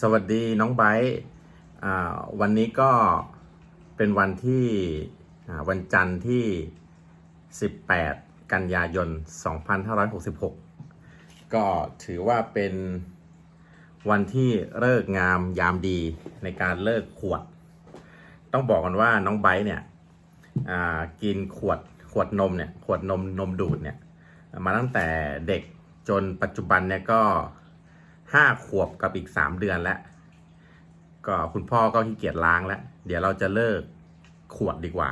สวัสดีน้องไบร์อ่าวันนี้ก็เป็นวันที่วันจันทร์ที่ 18 กันยายน 2566 ก็ถือว่าเป็นวันที่เลิกงามยามดีในการเลิกขวด ต้องบอกกันว่าน้องไบร์เนี่ยอ่ากินขวดขวดนมเนี่ยขวดนมนมดูดเนี่ยมาตั้งแต่เด็กจนปัจจุบันเนี่ยก็ ห้าขวบกับอีกสามเดือนแล้ว ก็คุณพ่อก็ขี้เกียจล้างแล้ว เดี๋ยวเราจะเลิกขวดดีกว่า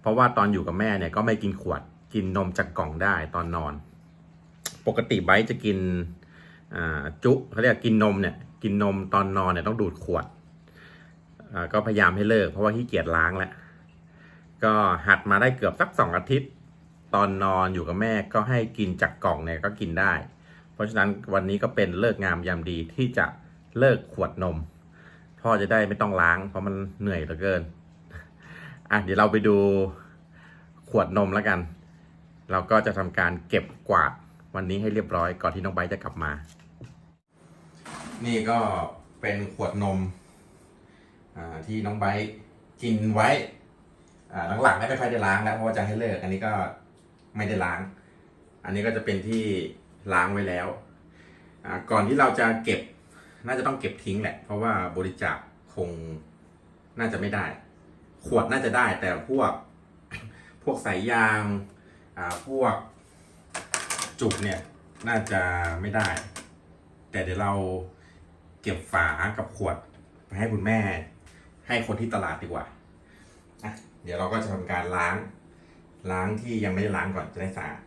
เพราะว่าตอนอยู่กับแม่เนี่ยก็ไม่กินขวด กินนมจากกล่องได้ตอนนอน ปกติไบร์จะกินอ่าจุเขาเรียกกินนมเนี่ย กินนมตอนนอนเนี่ยต้องดูดขวดอ่าก็พยายามให้เลิก เพราะว่าขี้เกียจล้างแล้ว ก็หัดมาได้เกือบสักสองอาทิตย์ ตอนนอนอยู่กับแม่ก็ให้กินจากกล่องเนี่ยก็กินได้ เพราะฉะนั้นวันนี้ก็เป็นเลิกงามยามดีที่จะเลิกขวดนม พ่อจะได้ไม่ต้องล้างเพราะมันเหนื่อยเหลือเกิน อะเดี๋ยวเราไปดูขวดนมแล้วกัน เราก็จะทำการเก็บกวาดวันนี้ให้เรียบร้อยก่อนที่น้องไบจะกลับมา นี่ก็เป็นขวดนมที่น้องไบกินไว้หลังๆไม่ค่อยได้ล้างแล้วเพราะว่าจะให้เลิก อันนี้ก็ไม่ได้ล้าง อันนี้ก็จะเป็นที่ ล้างไว้แล้วก่อนที่เราจะเก็บน่าจะต้องเก็บทิ้งแหละ เพราะว่าบริจาคคงน่าจะไม่ได้ ขวดน่าจะได้ แต่พวกพวกสายยางอ่าพวกจุกเนี่ยน่าจะไม่ได้ แต่เดี๋ยวเราเก็บฝากับขวดไปให้คุณแม่ ให้คนที่ตลาดดีกว่าเดี๋ยวเราก็จะทำการล้าง ล้างที่ยังไม่ได้ล้างก่อนจะได้สะอาด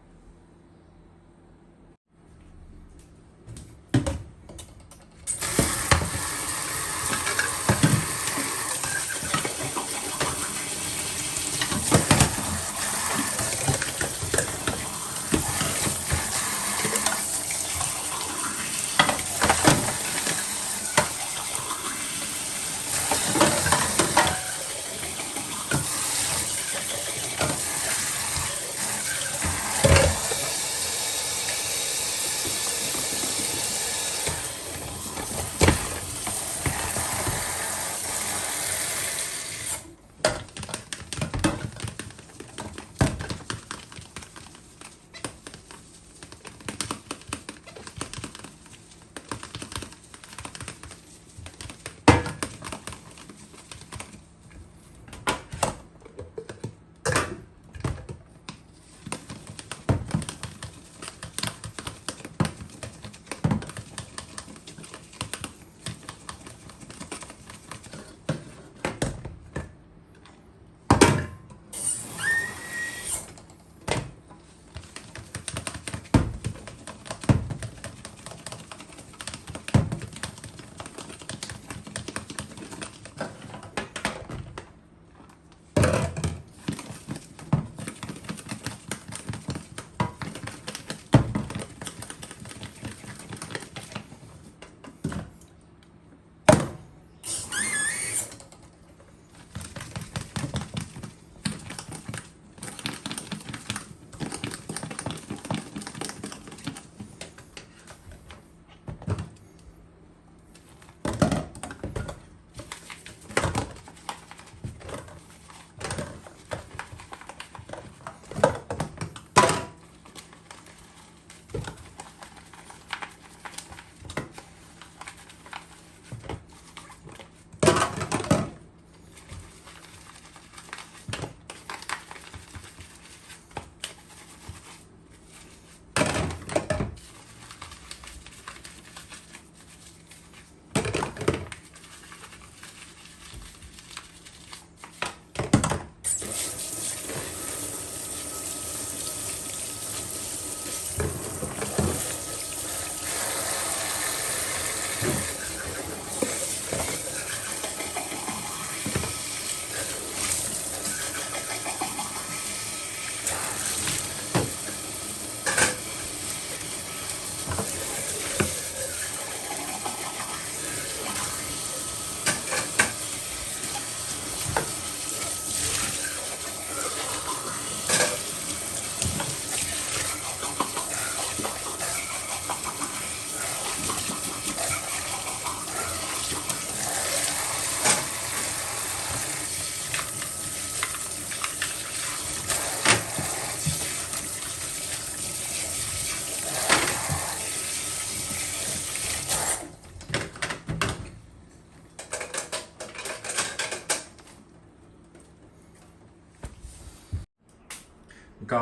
ก็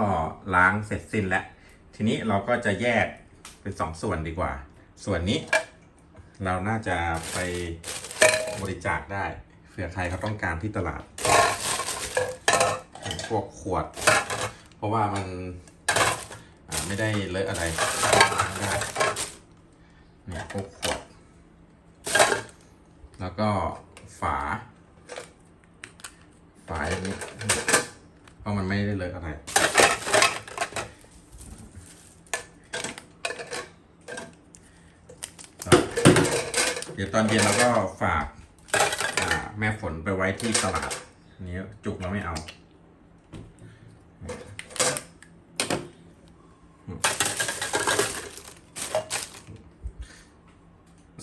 ล้างเสร็จสิ้นแล้ว ทีนี้เราก็จะแยกเป็นสองส่วนดีกว่า ส่วนนี้ เราน่าจะไปบริจาคได้เผื่อใครเขาต้องการที่ตลาด พวกขวด เพราะว่ามันไม่ได้เลอะอะไรได้เนี่ยพวกขวด แล้วก็ฝา ฝาอย่างนี้เพราะมันไม่ได้เลอะอะไร เดี๋ยวตอนเย็นเราก็ฝากแม่ฝนไปไว้ที่ตลาดนี้จุกเราไม่เอา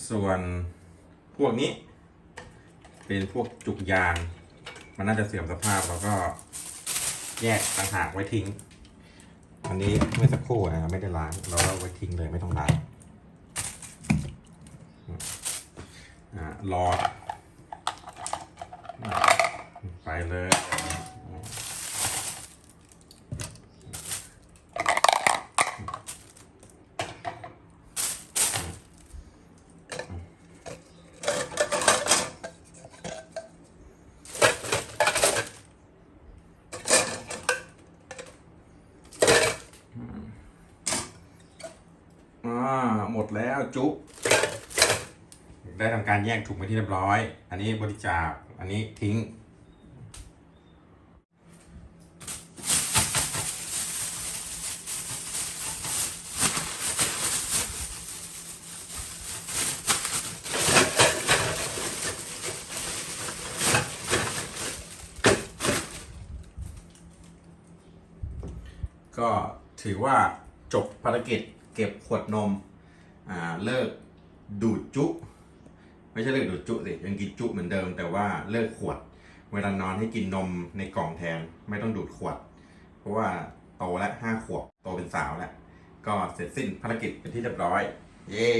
ส่วนพวกนี้ เป็นพวกจุกยาง มันน่าจะเสื่อมสภาพเราก็แยกต่างหากไว้ทิ้ง อันนี้เมื่อสักครู่อะไม่ได้ล้าง เราก็ไว้ทิ้งเลยไม่ต้องล้าง รอไปเลยอ่าหมดแล้วจุ๊บ ได้ทำการแยกถุงไปที่เรียบร้อย อันนี้บริจาค อันนี้ทิ้ง ก็ถือว่าจบภารกิจเก็บขวดนม เลิกดูดจุ ไม่ใช่เลิกดูดจุสิยังกินจุเหมือนเดิม แต่ว่าเลิกขวด เวลานอนให้กินนมในกล่องแทนไม่ต้องดูดขวด เพราะว่าโตแล้วห้าขวบโตเป็นสาวแล้ว ก็เสร็จสิ้นภารกิจเป็นที่เรียบร้อย เย้